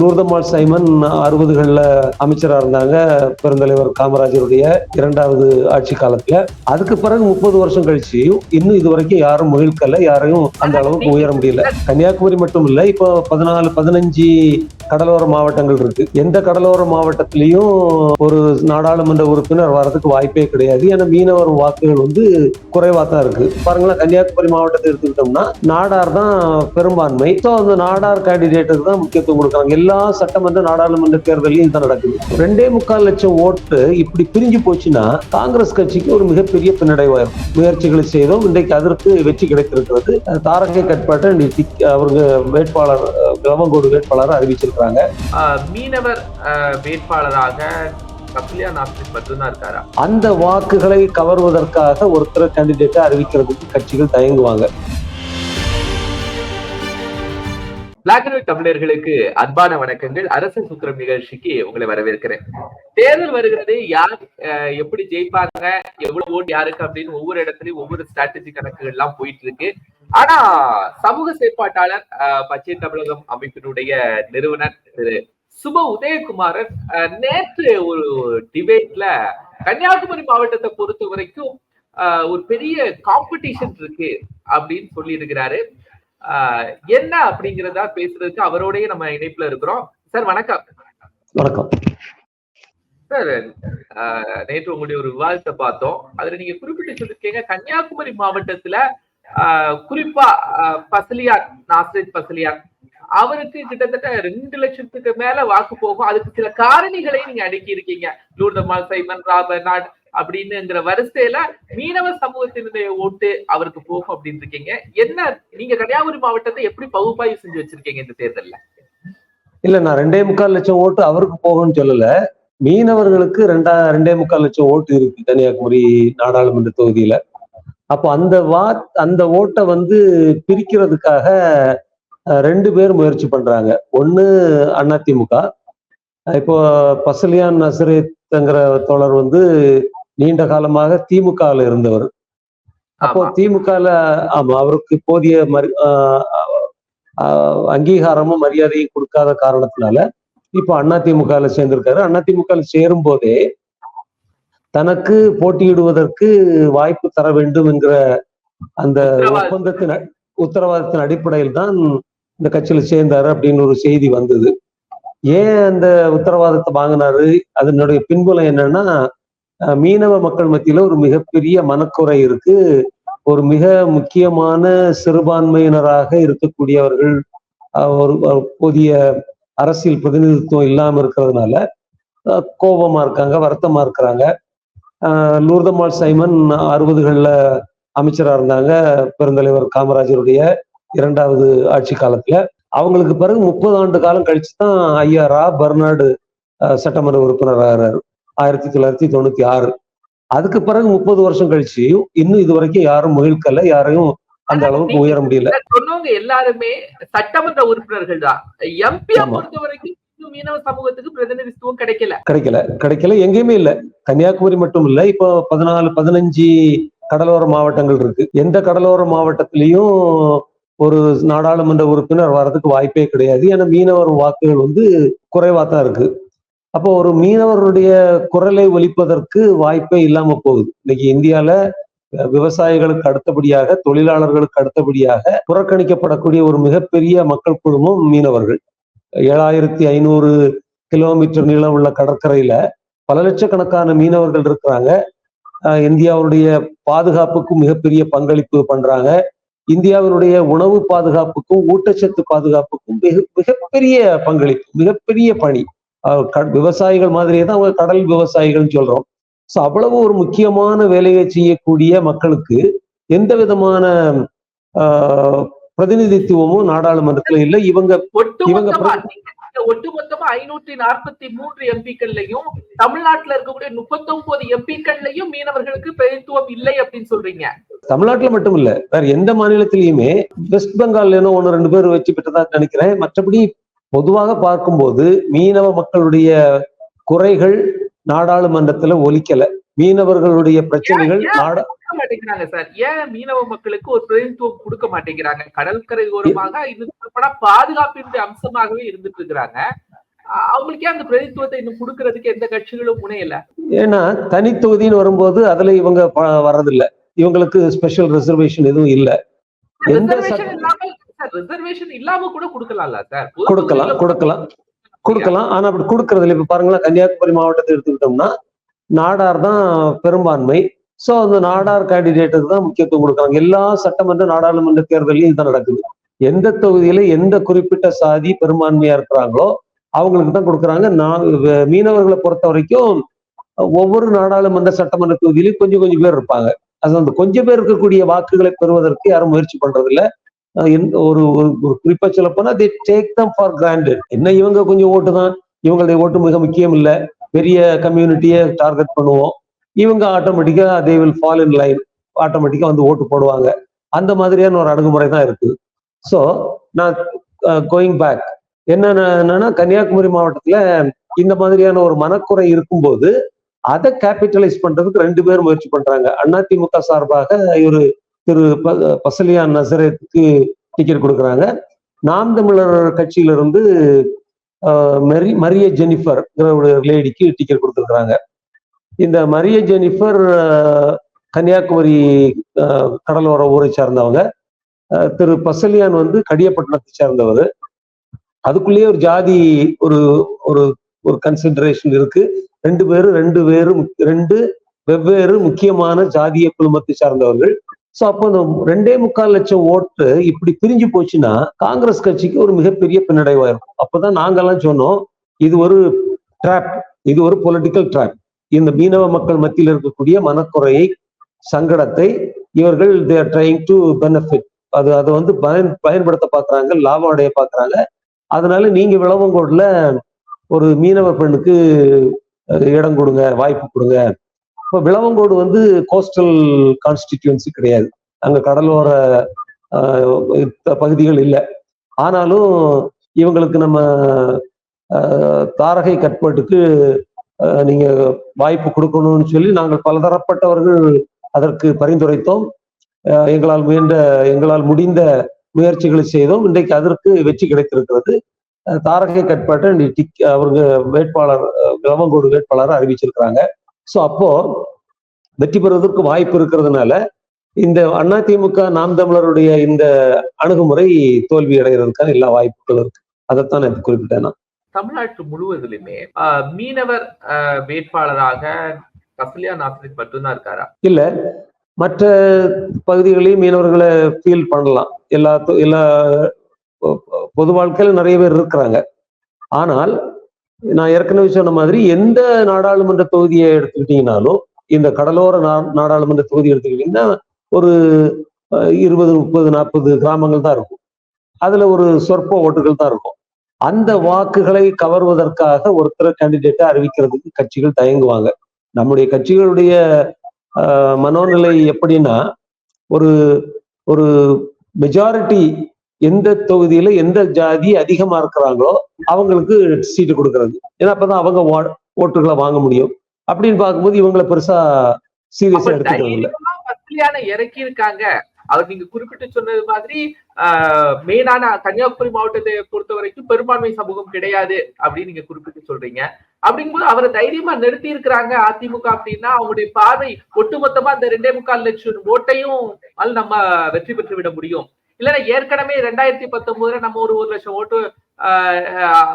நூர்தமால் Simon அறுபதுகளில் அமைச்சராக இருந்தாங்க. பெருந்தலைவர் காமராஜருடைய இரண்டாவது ஆட்சி காலத்துல. அதுக்கு பிறகு முப்பது வருஷம் கழிச்சு இன்னும் இது வரைக்கும் யாரும் முயல்கல்ல யாரையும் அந்த அளவுக்கு உயர முடியல. கன்னியாகுமரி மட்டும் இல்ல இப்போ பதினாலு பதினஞ்சு கடலோர மாவட்டங்கள் இருக்கு. எந்த கடலோர மாவட்டத்திலையும் ஒரு நாடாளுமன்ற உறுப்பினர் வர்றதுக்கு வாய்ப்பே கிடையாது. ஏன்னா மீனவர் வாக்குகள் வந்து குறைவாக தான் இருக்கு. பாருங்களா கன்னியாகுமரி மாவட்டத்தை எடுத்துக்கிட்டோம்னா நாடார் தான் பெரும்பான்மை. ஸோ அந்த நாடார் கேண்டிடேட்டுக்கு தான் முக்கியத்துவம் கொடுக்குறாங்க. எல்லா சட்டமன்ற நாடாளுமன்ற தேர்தலையும் இதுதான் நடக்குது. ரெண்டே முக்கால் லட்சம் ஓட்டு இப்படி பிரிஞ்சு போச்சுன்னா காங்கிரஸ் கட்சிக்கு ஒரு மிகப்பெரிய பின்னடைவாயிருக்கும் முயற்சிகளை செய்தோம். இன்றைக்கு அதற்கு வெற்றி கிடைத்திருக்கிறது. தாரகை கட்பாட்டை அவருங்க வேட்பாளர் லவங்கோடு வேட்பாளர் அறிவிச்சிருக்கிறாங்க. மீனவர் வேட்பாளராக அந்த வாக்குகளை கவர்வதற்காக ஒருத்தர் கேண்டிடேட்டை அறிவிக்கிறதுக்கு கட்சிகள் தயங்குவாங்க. பிளாக் அண்ட் ஒயிட் தமிழர்களுக்கு அன்பான வணக்கங்கள். அரசு சூத்திரம் நிகழ்ச்சிக்கு உங்களை வரவேற்கிறேன். தேர்தல் வருகிறது. யார் எப்படி ஜெயிப்பாங்க எவ்வளவு ஓட்டு யாருக்கு அப்படின்னு ஒவ்வொரு இடத்துலயும் ஒவ்வொரு ஸ்ட்ராட்டஜி கணக்குகள் எல்லாம் போயிட்டு இருக்கு ஆனா சமூக செயற்பாட்டாளர் பச்சை தமிழகம் அமைப்பினுடைய நிறுவனர் திரு சுப உதயகுமாரன் நேற்று ஒரு டிபேட்ல கன்னியாகுமரி மாவட்டத்தை பொறுத்த வரைக்கும் ஆஹ் ஒரு பெரிய காம்படிஷன் இருக்கு அப்படின்னு சொல்லி இருக்கிறாரு என்ன அப்படிங்கறதா பேசுறதுக்கு அவரோடய நம்ம இணைப்புல இருக்கிறோம். சார் வணக்கம். வணக்கம். சார் நேற்று உங்களுடைய ஒரு விவாதத்தை பார்த்தோம். அதுல நீங்க குறிப்பிட்டு சொல்லிருக்கீங்க கன்னியாகுமரி மாவட்டத்துல குறிப்பா பசலியார் நாசரத் பசலியார் அவருக்கு கிட்டத்தட்ட ரெண்டு லட்சத்துக்கு மேல வாக்கு போகும். அதுக்கு சில காரணிகளை நீங்க அடுக்கி இருக்கீங்க லூர்தமால் சைமன் ராபர்நாட் அப்படின்னுங்கிற வரிசையில மீனவ சமூகத்தினுடைய ஓட்டு அவருக்கு போகும் அப்படின்னு இருக்கீங்க என்ன நீங்க கன்னியாகுமரி மாவட்டத்தை எப்படி பகுப்பாய்வு செஞ்சு வச்சிருக்கீங்க இந்த தேர்தல்ல? இல்ல நான் ரெண்டே முக்கால் லட்சம் ஓட்டு அவருக்கு போகும்னு சொல்லல. மீனவர்களுக்கு ரெண்டா ரெண்டே முக்கால் லட்சம் ஓட்டு இருக்கு கன்னியாகுமரி நாடாளுமன்ற தொகுதியில. அப்போ அந்த வா அந்த ஓட்டை வந்து பிரிக்கிறதுக்காக ரெண்டு பேர் முயற்சி பண்றாங்க. ஒண்ணு அதிமுக. இப்போ பசலியான் நசரேத்துங்கிற தோழர் வந்து நீண்ட காலமாக திமுகவில் இருந்தவர் அப்போ ஆமா. திமுகல ஆமா அவருக்கு போதிய மரி அங்கீகாரமும் மரியாதையும் கொடுக்காத காரணத்தினால இப்போ அதிமுகல சேர்ந்திருக்காரு அதிமுகல சேரும் போதே தனக்கு போட்டியிடுவதற்கு வாய்ப்பு தர வேண்டும் என்கிற அந்த. ஒப்பந்தத்தின் உத்தரவாதத்தின் அடிப்படையில் தான் இந்த கட்சியில சேர்ந்தாரு அப்படின்னு ஒரு செய்தி வந்தது ஏன் அந்த உத்தரவாதத்தை வாங்கினாரு அதனுடைய பின்புலம் என்னன்னா மீனவ மக்கள் மத்தியில ஒரு மிகப்பெரிய மனக்குறை இருக்கு. ஒரு மிக முக்கியமான சிறுபான்மையினராக இருக்கக்கூடியவர்கள் ஒரு போதிய அரசியல் பிரதிநிதித்துவம் இல்லாம இருக்கிறதுனால அஹ் கோபமா இருக்காங்க வருத்தமா இருக்கிறாங்க. லூர்தம்மாள் சைமன் அறுபதுகளில் அமைச்சரா இருந்தாங்க பெருந்தலைவர் காமராஜருடைய இரண்டாவது ஆட்சி காலத்துல. அவங்களுக்கு பிறகு முப்பது ஆண்டு காலம் கழிச்சு தான் ஐயா ரா பர்னாடு சட்டமன்ற உறுப்பினர் ஆகிறாரு ஆயிரத்தி தொள்ளாயிரத்தி தொண்ணூத்தி ஆறு. அதுக்கு பிறகு முப்பது வருஷம் கழிச்சு இன்னும் இது வரைக்கும் யாரும் முயல்கல்ல யாரையும் அந்த அளவுக்கு உயர முடியல. சொன்னவங்க எல்லாருமே சட்டமன்ற உறுப்பினர்கள் தான். எம்பியா. பொறுத்த வரைக்கும் மீனவ சமூகத்துக்கு பிரதிநிதித்துவம் கிடைக்கல. கிடைக்கல. கிடைக்கல எங்கேயுமே இல்ல. கன்னியாகுமரி மட்டும் இல்ல. இப்போ பதினாலு பதினஞ்சு கடலோர மாவட்டங்கள் இருக்கு. எந்த கடலோர மாவட்டத்திலையும் ஒரு நாடாளுமன்ற உறுப்பினர் வர்றதுக்கு வாய்ப்பே கிடையாது. ஏன்னா மீனவர் வாக்குகள் வந்து குறைவா தான் இருக்கு. அப்போ ஒரு மீனவருடைய குரலை ஒலிப்பதற்கு வாய்ப்பே இல்லாம போகுது. இன்னைக்கு இந்தியால விவசாயிகளுக்கு அடுத்தபடியாக தொழிலாளர்களுக்கு அடுத்தபடியாக புறக்கணிக்கப்படக்கூடிய ஒரு மிகப்பெரிய மக்கள் குழுமம் மீனவர்கள். ஏழாயிரத்தி ஐநூறு கிலோமீட்டர் நீளம் உள்ள கடற்கரையில பல லட்சக்கணக்கான மீனவர்கள் இருக்கிறாங்க. இந்தியாவுடைய பாதுகாப்புக்கும் மிகப்பெரிய பங்களிப்பு பண்றாங்க. இந்தியாவினுடைய உணவு பாதுகாப்புக்கும் ஊட்டச்சத்து பாதுகாப்புக்கும் மிக மிகப்பெரிய பங்களிப்பு மிகப்பெரிய பணி. விவசாயிகள் மாதிரியே தான் அவங்க கடல் விவசாயிகள்னு சொல்றோம். ஸோ அவ்வளவு ஒரு முக்கியமான வேலையை செய்யக்கூடிய மக்களுக்கு எந்த விதமான பிரதிநிதித்துவமும் நாடாளுமன்றத்துல இல்ல. இவங்க நீங்க ஒட்டுமொத்தமா ஐநூற்றி நாற்பத்தி மூன்று எம்பிக்கள்லையும் தமிழ்நாட்டுல இருக்கக்கூடிய முப்பத்தி ஒன்பது எம்பிக்கள்லையும் மீனவர்களுக்கு பிரதித்துவம் இல்லை அப்படின்னு சொல்றீங்க. தமிழ்நாட்டுல மட்டும் இல்ல வேற எந்த மாநிலத்திலயுமே வெஸ்ட் பெங்கால் ஏதோ ஒன்னு ரெண்டு பேர் வச்சு பெற்றதா நினைக்கிறேன். மற்றபடி பொதுவாக பார்க்கும்போது மீனவ மக்களுடைய குறைகள் நாடாளுமன்றத்துல ஒலிக்கல. மீனவர்களுடைய பிரச்சனைகள் நாடா மாட்டேங்கிறாங்க சார்? ஏன் மீனவ மக்களுக்கு ஒரு பிரதித்துவம் கொடுக்க மாட்டேங்கிறாங்க கடற்கரை ஓரமாக சொல்லப்போனா பாதுகாப்பின் அம்சமாகவே இருந்துட்டு இருக்கிறாங்க அவங்களுக்கு அந்த பிரதித்துவத்தை இன்னும் கொடுக்கறதுக்கு எந்த கட்சிகளும் முனையல. ஏன்னா தனித்தொகுதின்னு வரும்போது அதுல இவங்க வர்றதில்ல. இவங்களுக்கு ஸ்பெஷல் ரிசர்வேஷன் எதுவும் இல்ல. எந்த ரிசர்வேஷன் இல்லாம கூட கொடுக்கலாம்ல சார் கொடுக்கலாம் கொடுக்கலாம். கொடுக்கலாம். ஆனா அப்படி கொடுக்கறதுல இப்ப பாருங்களேன் கன்னியாகுமரி மாவட்டத்தை எடுத்துக்கிட்டோம்னா நாடார் தான் பெரும்பான்மை. சோ அந்த நாடார் கேண்டிடேட்டுக்கு தான் முக்கியத்துவம் கொடுக்குறாங்க. எல்லா சட்டமன்ற நாடாளுமன்ற தேர்தலையும் இதுதான் நடக்குது. எந்த தொகுதியில எந்த குறிப்பிட்ட சாதி பெரும்பான்மையா இருக்கிறாங்களோ அவங்களுக்கு தான் கொடுக்குறாங்க. நான் மீனவர்களை பொறுத்த வரைக்கும் ஒவ்வொரு நாடாளுமன்ற சட்டமன்ற தொகுதியிலும் கொஞ்சம் கொஞ்சம் பேர் இருப்பாங்க. அது அந்த கொஞ்சம் பேர் இருக்கக்கூடிய வாக்குகளை பெறுவதற்கு யாரும் முயற்சி பண்றது இல்ல ஒரு ஒரு- ஒரு குறிப்பா சொல்ல போனா they take them for granted என்ன இவங்க கொஞ்சம் ஓட்டு தான் இவங்களுடைய ஓட்டு மிக முக்கியம் இல்லை பெரிய கம்யூனிட்டியை டார்கெட் பண்ணுவோம். இவங்க ஆட்டோமேட்டிக்கா they will fall in line ஆட்டோமேட்டிக்கா வந்து ஓட்டு போடுவாங்க. அந்த மாதிரியான ஒரு அணுகுமுறை தான் இருக்கு. ஸோ நான் கோயிங் பேக் என்னன்னா கன்னியாகுமரி மாவட்டத்துல இந்த மாதிரியான ஒரு மனக்குறை இருக்கும்போது அதை கேபிட்டலைஸ் பண்றதுக்கு ரெண்டு பேர் முயற்சி பண்றாங்க. அதிமுக சார்பாக இவரு திரு ப- பசலியான் நசரத்துக்கு டிக்கெட் கொடுக்குறாங்க. நாம் தமிழர் கட்சியில இருந்து ஆஹ், மரிய ஜெனிஃபர் லேடிக்கு டிக்கெட் கொடுத்துருக்குறாங்க. இந்த மரிய ஜெனிஃபர் கன்னியாகுமரி கடலோர ஊரை சார்ந்தவங்க. திரு பசலியான் வந்து கடியப்பட்டினத்தை சேர்ந்தவர். அதுக்குள்ளேயே ஒரு ஜாதி ஒரு ஒரு ஒரு கன்சிடரேஷன் இருக்கு. ரெண்டு பேரும் ரெண்டு பேரும் ரெண்டு வெவ்வேறு முக்கியமான ஜாதிய குழுமத்தை சார்ந்தவர்கள். ஸோ அப்போ இந்த ரெண்டே முக்கால் லட்சம் ஓட்டு இப்படி பிரிஞ்சு போச்சுன்னா காங்கிரஸ் கட்சிக்கு ஒரு மிகப்பெரிய பின்னடைவாக இருக்கும். அப்போதான் நாங்கெல்லாம் சொன்னோம் இது ஒரு ட்ராப் இது ஒரு பொலிட்டிக்கல் ட்ராப் இந்த மீனவ மக்கள் மத்தியில் இருக்கக்கூடிய மனக்குறையை சங்கடத்தை இவர்கள் தேர் ட்ரைங் டு பெனிஃபிட் அது அதை வந்து பயன் பயன்படுத்த பார்க்குறாங்க லாபம் அடைய பார்க்குறாங்க அதனால நீங்க விளவங்கோடில் ஒரு மீனவ பெண்ணுக்கு இடம் கொடுங்க வாய்ப்பு கொடுங்க. இப்போ விளவங்கோடு வந்து கோஸ்டல் கான்ஸ்டிடியூன்சி கிடையாது. அங்கே கடலோர பகுதிகள் இல்லை. ஆனாலும் இவங்களுக்கு நம்ம தாரகை கட்பாட்டுக்கு நீங்கள் நீங்க வாய்ப்பு கொடுக்கணும்னு சொல்லி நாங்கள் பலதரப்பட்டவர்கள் அதற்கு பரிந்துரைத்தோம். எங்களால் முயன்ற எங்களால் முடிந்த முயற்சிகளை செய்தோம். இன்றைக்கு அதற்கு வெற்றி கிடைத்திருக்கிறது. தாரகை கட்பாட்டை இன்னைக்கு டிக் அவங்க வேட்பாளர் விளவங்கோடு வேட்பாளரை அறிவிச்சிருக்கிறாங்க. ஸோ அப்போ வெற்றி பெறுவதற்கு வாய்ப்பு இருக்கிறதுனால இந்த அதிமுக நாம் தமிழருடைய இந்த அணுகுமுறை தோல்வி அடைகிறதுக்கான எல்லா வாய்ப்புகளும் இருக்கு. அதைத்தான் நான் குறிப்பிட்டேன் நான். தமிழ்நாட்டு முழுவதிலுமே மீனவர் வேட்பாளராக கபிலியா நாசரின் மட்டும்தான் இருக்காரா? இல்ல. மற்ற பகுதிகளையும் மீனவர்களை ஃபீல் பண்ணலாம். எல்லா எல்லா பொது வாழ்க்கையில நிறைய பேர் இருக்கிறாங்க. ஆனால் நான் ஏற்கனவே சொன்ன மாதிரி எந்த நாடாளுமன்ற தொகுதியை எடுத்துக்கிட்டீங்கனாலும் இந்த கடலோர நா- நாடாளுமன்ற தொகுதி எடுத்துக்கிட்டீங்கன்னா ஒரு இருபது முப்பது நாற்பது கிராமங்கள் தான் இருக்கும். அதுல ஒரு சொற்ப ஓட்டுகள் தான் இருக்கும். அந்த வாக்குகளை கவர்வதற்காக ஒருத்தர் கேண்டிடேட்டை அறிவிக்கிறதுக்கு கட்சிகள் தயங்குவாங்க. நம்முடைய கட்சிகளுடைய ஆஹ், மனோநிலை எப்படின்னா ஒரு ஒரு மெஜாரிட்டி எந்த தொகுதியில எந்த ஜாதி அதிகமா இருக்கிறாங்களோ அவங்களுக்கு சீட்டு கொடுக்கறது. ஏன்னா அப்பதான் அவங்க ஓட்டுகளை வாங்க முடியும். அப்படின்னு பார்க்கும்போது இவங்களை பெருசா சீரியஸா எடுத்துக்கிறது இல்ல. இறக்கி இருக்காங்க. அவர் நீங்க குறிப்பிட்டு சொன்னது மாதிரி மெயினான கன்னியாகுமரி மாவட்டத்தை பொறுத்த வரைக்கும் பெரும்பான்மை சமூகம் கிடையாது அப்படின்னு நீங்க குறிப்பிட்டு சொல்றீங்க. அப்படிங்கும்போது அவரை தைரியமா நிறுத்தி இருக்கிறாங்க அதிமுக அப்படின்னா அவங்களுடைய பார்வை ஒட்டுமொத்தமா அந்த ரெண்டே முக்கால் லட்சம் ஓட்டையும் நம்ம வெற்றி பெற்று விட முடியும். இல்லைன்னா ஏற்கனவே ரெண்டாயிரத்தி பத்தொன்பதுல நம்ம ஒரு ஒரு லட்சம் ஓட்டு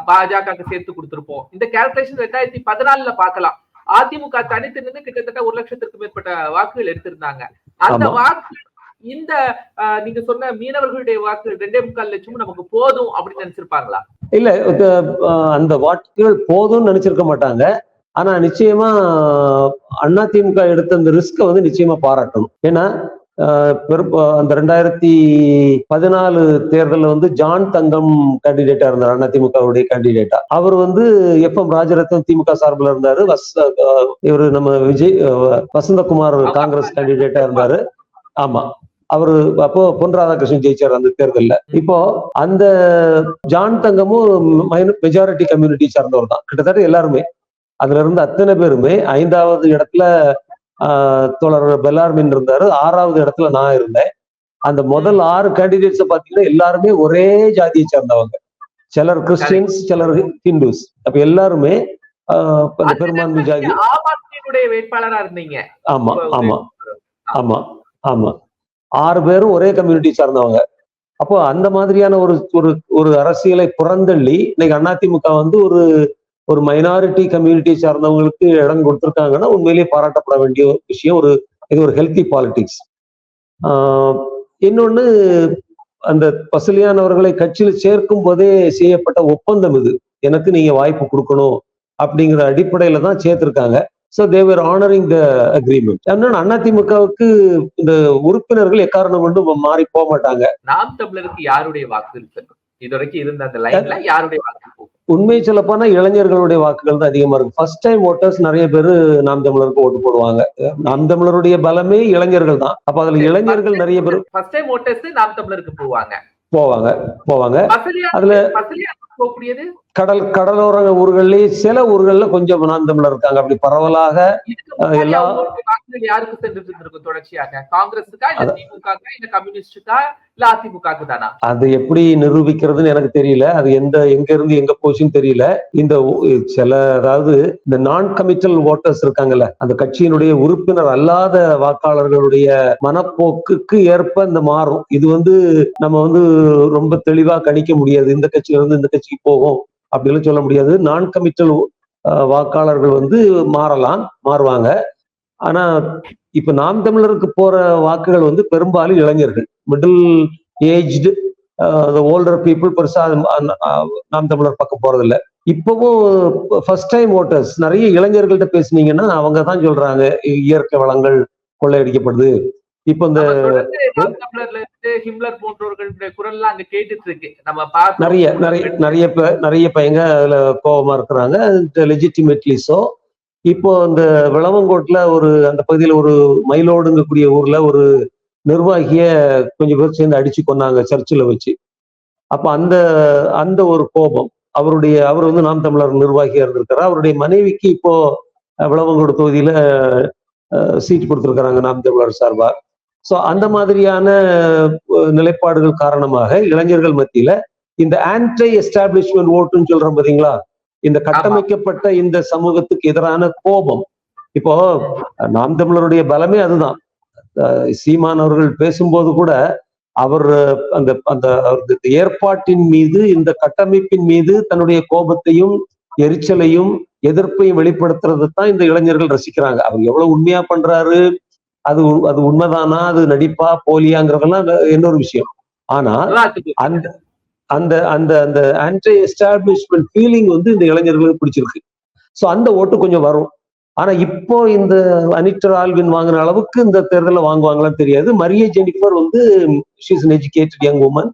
பாஜக சேர்த்து கொடுத்திருப்போம். இந்த கால்குலேஷன் ரெண்டாயிரத்தி பதினாலுல பார்க்கலாம். அதிமுக தனித்து நின்று கிட்டத்தட்ட ஒரு லட்சத்திற்கு மேற்பட்ட வாக்குகள் எடுத்திருந்தாங்க. அந்த. வாக்கு இந்த நீங்க சொன்ன மீனவர்களுடைய வாக்கு ரெண்டே முக்கால் லட்சமும் நமக்கு போதும் அப்படின்னு நினைச்சிருப்பாங்களா? இல்ல அந்த வாக்குகள் போதும்னு நினைச்சிருக்க மாட்டாங்க. ஆனா நிச்சயமா அதிமுக எடுத்த அந்த ரிஸ்கை வந்து நிச்சயமா பாராட்டணும். ஏன்னா பெரும் அந்த ரெண்டாயிரத்தி பதினாலு தேர்தலில் வந்து ஜான் தங்கம் கேண்டிடேட்டா இருந்தார் அதிமுகவுடைய கேண்டிடேட்டா அவர் வந்து எஃப் எம் ராஜரத்னம் திமுக சார்பில் இருந்தாரு. வஸ் இவர் நம்ம விஜய் வசந்தகுமார் காங்கிரஸ் கேண்டிடேட்டா இருந்தாரு. ஆமா. அவரு அப்போ பொன் ராதாகிருஷ்ணன் ஜெயிச்சார் அந்த தேர்தல்ல. இப்போ அந்த ஜான் தங்கமும் மெஜாரிட்டி கம்யூனிட்டி சார்ந்தவர் தான். கிட்டத்தட்ட எல்லாருமே. அதுல இருந்து அத்தனை பேருமே ஐந்தாவது இடத்துல தோழர் பெல்லார்மின் இருந்தாரு. ஆறாவது இடத்துல நான் இருந்தேன். அந்த முதல் ஆறு கேண்டிடேட்ஸை பாத்தீங்கன்னா எல்லாருமே ஒரே ஜாதியை சேர்ந்தவங்க. சிலர் கிறிஸ்டியன்ஸ் சிலர் ஹிந்துஸ் அப்ப எல்லாருமே பெரும்பான்மை ஜாதி வேட்பாளரா இருந்தீங்க. ஆமா ஆமா. ஆமா ஆமா. ஆறு பேரும் ஒரே கம்யூனிட்டி சார்ந்தவங்க. அப்போ அந்த மாதிரியான ஒரு ஒரு ஒரு அரசியலை புறந்தள்ளி இன்னைக்கு அதிமுக வந்து ஒரு ஒரு மைனாரிட்டி கம்யூனிட்டி சார்ந்தவங்களுக்கு இடம் கொடுத்துருக்காங்கன்னா உண்மையிலேயே பாராட்டப்பட வேண்டிய ஒரு விஷயம் ஒரு இது ஒரு ஹெல்த்தி பாலிடிக்ஸ் இன்னொன்னு அந்த பசுலியானவர்களை கட்சியில சேர்க்கும் போதே செய்யப்பட்ட ஒப்பந்தம் இது. எனக்கு நீங்க வாய்ப்பு கொடுக்கணும் அப்படிங்கிற அடிப்படையில தான் சேர்த்திருக்காங்க. So they're honouring the agreement இன்னொன்று அதிமுகவுக்கு இந்த உறுப்பினர்கள் எக்காரணம் கொண்டு மாறி போக மாட்டாங்க. நாம் தமிழருக்கு யாருடைய வாக்கு இருக்கு இதுவரைக்கும் இருந்த அந்த லைன்ல யாருடைய வாக்கு? உண்மை சொல்ல போனா இளைஞர்களுடைய வாக்குகள் தான் அதிகமா இருக்கு. ஃபர்ஸ்ட் டைம் ஓட்டர்ஸ் நிறைய பேர் நாம் தமிழருக்கு ஓட்டு போடுவாங்க. நாம் தமிழருடைய பலமே இளைஞர்கள் தான். அப்ப அதுல இளைஞர்கள் நிறைய பேர் ஃபர்ஸ்ட் டைம் ஓட்டர்ஸ் நாம் தமிழருக்கு போவாங்க. போவாங்க போவாங்க. அதுல- கடல் கடலோர ஊர்கள்லயே சில ஊர்கள்ல கொஞ்சம் நாம் தமிழர் இருக்காங்க. அப்படி பரவலாக எல்லா- யாருக்கு சென்று தொடர்ச்சியாக? காங்கிரஸுக்கா இல்ல திமுக இல்ல கம்யூனிஸ்டுக்கா? இல்ல அதிமுகவுக்கு தானா? அது எப்படி நிரூபிக்கிறதுன்னு எனக்கு தெரியல. அது எந்த எங்க இருந்து எங்க போச்சுன்னு தெரியல. இந்த சில அதாவது இந்த நான் கமிட்டல் ஓட்டர்ஸ் இருக்காங்கல்ல அந்த கட்சியினுடைய உறுப்பினர் அல்லாத வாக்காளர்களுடைய மனப்போக்குக்கு ஏற்ப இந்த மாறும். இது வந்து நம்ம வந்து ரொம்ப தெளிவா கணிக்க முடியாது. இந்த கட்சியில இருந்து இந்த கட்சிக்கு போகும் அப்படின்னு சொல்ல முடியாது. நான் கமிட்டல் வாக்காளர்கள் வந்து மாறலாம் மாறுவாங்க. ஆனா இப்ப நாம் தமிழருக்கு போற வாக்குகள் வந்து பெரும்பாலும் இளைஞர்கள். மிடில் ஏஜ்டு ஓல்டர் பீப்புள் பெருசா நாம் தமிழர் பக்கம் போறதில்ல. இப்பவும் ஃபர்ஸ்ட் டைம் ஓட்டர்ஸ் நிறைய இளைஞர்கள்ட்ட பேசுனீங்கன்னா அவங்க தான் சொல்றாங்க இயற்கை வளங்கள் கொள்ளையடிக்கப்படுது. இப்போ இந்த ஹிம்லர் போன்றவர்களுடைய குரல் எல்லாம் அங்க கேட்டுட்டு இருக்கு நம்ம பார்த்து நிறைய நிறைய நிறைய நிறைய பையங்க அதுல கோபமா இருக்கிறாங்க. லெஜிட்டிமேட்லி ஸோ இப்போ அந்த விளவங்கோட்ல ஒரு அந்த பகுதியில ஒரு மயிலோடுங்கக்கூடிய ஊர்ல ஒரு நிர்வாகிய கொஞ்சம் பேர் சேர்ந்து அடிச்சு கொன்னாங்க சர்ச்சில் வச்சு. அப்போ அந்த அந்த ஒரு கோபம் அவருடைய அவர் வந்து நாம் தமிழர் நிர்வாகியா இருந்திருக்காரு. அவருடைய மனைவிக்கு இப்போ விளவங்கோடு தொகுதியில சீட் கொடுத்துருக்குறாங்க நாம் தமிழர் சார்பாக ஸோ அந்த மாதிரியான நிலைப்பாடுகள் காரணமாக இளைஞர்கள் மத்தியில இந்த ஆன்டை எஸ்டாப்ளிஷ்மெண்ட் ஓட்டுன்னு சொல்கிறோம் பாத்தீங்களா? இந்த கட்டமைக்கப்பட்ட இந்த சமூகத்துக்கு எதிரான கோபம். இப்போ நாம் தமிழருடைய பலமே அதுதான். சீமான் அவர்கள் பேசும்போது கூட அவர் அந்த அந்த ஏற்பாட்டின் மீது இந்த கட்டமைப்பின் மீது தன்னுடைய கோபத்தையும் எரிச்சலையும் எதிர்ப்பையும் வெளிப்படுத்துறது தான் இந்த இளைஞர்கள் ரசிக்கிறாங்க. அவர் எவ்வளவு உண்மையா பண்றாரு அது அது உண்மைதானா அது நடிப்பா போலியாங்கிறதெல்லாம் இன்னொரு விஷயம். ஆனா அந்த அந்த அந்த அந்த ஆன்டி எஸ்டாப்ளிஷ்மெண்ட் ஃபீலிங் வந்து இந்த இளைஞர்களுக்கு பிடிச்சிருக்கு. ஸோ அந்த ஓட்டு கொஞ்சம் வரும். ஆனா இப்போ இந்த அனிட்டர் ஆல்வின் வாங்கின அளவுக்கு இந்த தேர்தலில் வாங்குவாங்களான்னு தெரியாது. மரிய ஜெனிஃபர் வந்து she's an educated young woman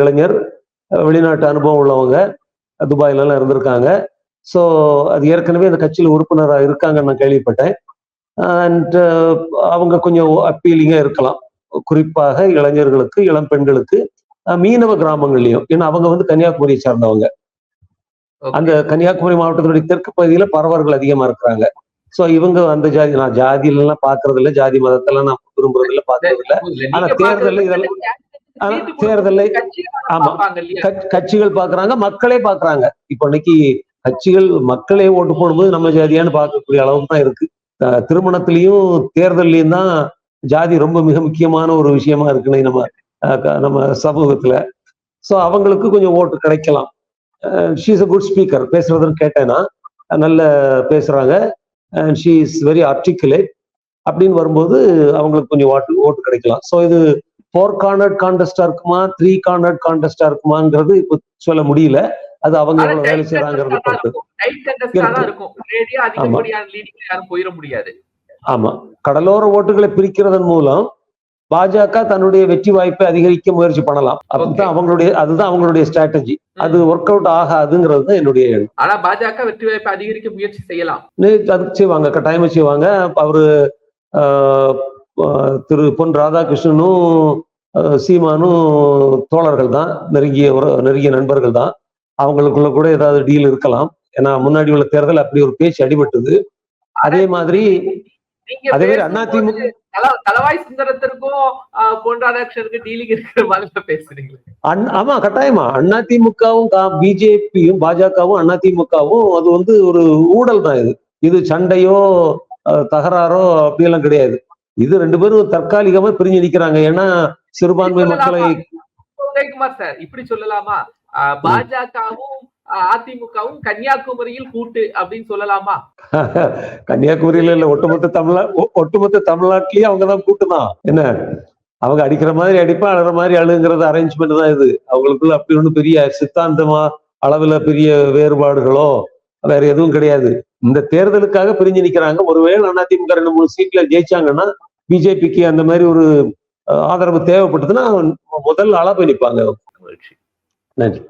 இளைஞர். வெளிநாட்டு அனுபவம் உள்ளவங்க. துபாயிலலாம் இருந்திருக்காங்க. ஸோ அது ஏற்கனவே அந்த கட்சியில் உறுப்பினராக இருக்காங்கன்னு நான் கேள்விப்பட்டேன். அண்ட் அவங்க கொஞ்சம் அப்பீலிங்காக இருக்கலாம். குறிப்பாக இளைஞர்களுக்கு இளம் பெண்களுக்கு. மீனவ கிராமங்கள்லயும். ஏன்னா அவங்க வந்து கன்னியாகுமரியை சார்ந்தவங்க. அந்த கன்னியாகுமரி மாவட்டத்தினுடைய தெற்கு பகுதியில பறவர்கள் அதிகமா இருக்கிறாங்க. சோ இவங்க அந்த ஜாதி நான் ஜாதியில எல்லாம் பாக்குறது இல்ல ஜாதி மதத்தெல்லாம் நான் விரும்புறது இல்ல பாக்குறது இல்ல ஆனா தேர்தல்ல இதெல்லாம் ஆனா தேர்தல்ல ஆமா. கட்சி- கட்சிகள் பாக்குறாங்க மக்களே பாக்குறாங்க. இப்போ இன்னைக்கு கட்சிகள் மக்களே ஓட்டு போடும்போது நம்ம ஜாதியான்னு பார்க்கக்கூடிய அளவுக்கு தான் இருக்கு. திருமணத்திலையும் தேர்தல்லையும் தான் ஜாதி ரொம்ப மிக முக்கியமான ஒரு விஷயமா இருக்குன்னு நம்ம நம்ம சமூகத்துல. சோ அவங்களுக்கு கொஞ்சம் ஓட்டு கிடைக்கலாம். ஷீஸ் அ குட் ஸ்பீக்கர் பேசுறதுன்னு கேட்டேன்னா நல்ல பேசுறாங்க. And she is very articulate அப்படின்னு வரும்போது அவங்களுக்கு கொஞ்சம் ஓட்டு ஓட்டு கிடைக்கலாம். ஸோ இது ஃபோர் கார்னர்ட் கான்டெஸ்டா இருக்குமா த்ரீ கார்னர்ட் கான்டெஸ்டா இருக்குமாங்கிறது இப்போ சொல்ல முடியல. அது அவங்க எவ்வளவு வேலை செய்யறாங்கிறத பொறுத்து. ஆமா. கடலோர ஓட்டுகளை பிரிக்கிறதன் மூலம் பாஜக தன்னுடைய வெற்றி வாய்ப்பை அதிகரிக்க முயற்சி பண்ணலாம். அப்படித்தான் அவங்களுடைய அதுதான் அவங்களுடைய ஸ்ட்ராட்டஜி அது ஒர்க் அவுட் ஆகாதுங்கிறது தான் என்னுடைய ஆனா பாஜக வெற்றி வாய்ப்பை அதிகரிக்க முயற்சி செய்யலாம். அதுக்கு செய்வாங்க கட்டாயமா செய்வாங்க. அவரு திரு பொன் ராதாகிருஷ்ணனும் சீமானும் தோழர்கள் தான். நெருங்கிய ஒரு நெருங்கிய நண்பர்கள் தான். அவங்களுக்குள்ள கூட ஏதாவது டீல் இருக்கலாம். ஏன்னா முன்னாடி உள்ள தேர்தல் அப்படி ஒரு பேச்சு அடிபட்டது. அதே மாதிரி அதே மாதிரி தலவாய் சுந்தரத்திற்கும் டீலிங் இருக்கிற மாதிரி அண்ணா- ஆமா கட்டாயமா. அதிமுகவும் பிஜேபியும் பாஜகவும் அதிமுகவும் அது வந்து ஒரு ஊழல் தான் இது. இது சண்டையோ தகராறோ அப்படியெல்லாம் கிடையாது. இது ரெண்டு பேரும் தற்காலிகமா பிரிஞ்சு நிக்கிறாங்க. ஏன்னா சிறுபான்மை மக்களை உதயகுமார் சார் இப்படி சொல்லலாமா? பாஜகவும் அதிமுகவும் கன்னியாகுமரியில் கூட்டு அப்படின்னு சொல்லலாமா? கன்னியாகுமரியில இல்ல ஒட்டுமொத்த தமிழ்நா ஒட்டுமொத்த தமிழ்நாட்டிலயும் அவங்கதான் கூட்டுதான் என்ன? அவங்க அடிக்கிற மாதிரி அடிப்பா அழுற மாதிரி அழுங்கிறது அரேஞ்ச்மெண்ட் தான் இது. அவங்களுக்குள்ள அப்படி ஒண்ணும் பெரிய சித்தாந்தமா அளவுல பெரிய வேறுபாடுகளோ வேற எதுவும் கிடையாது. இந்த தேர்தலுக்காக பிரிஞ்சு நிக்கிறாங்க. ஒருவேளை அதிமுக ரெண்டு மூணு சீட்ல ஜெயிச்சாங்கன்னா பிஜேபிக்கு அந்த மாதிரி ஒரு ஆதரவு தேவைப்பட்டதுன்னா முதல் ஆளா போய் நிப்பாங்க. மகிழ்ச்சி நன்றி.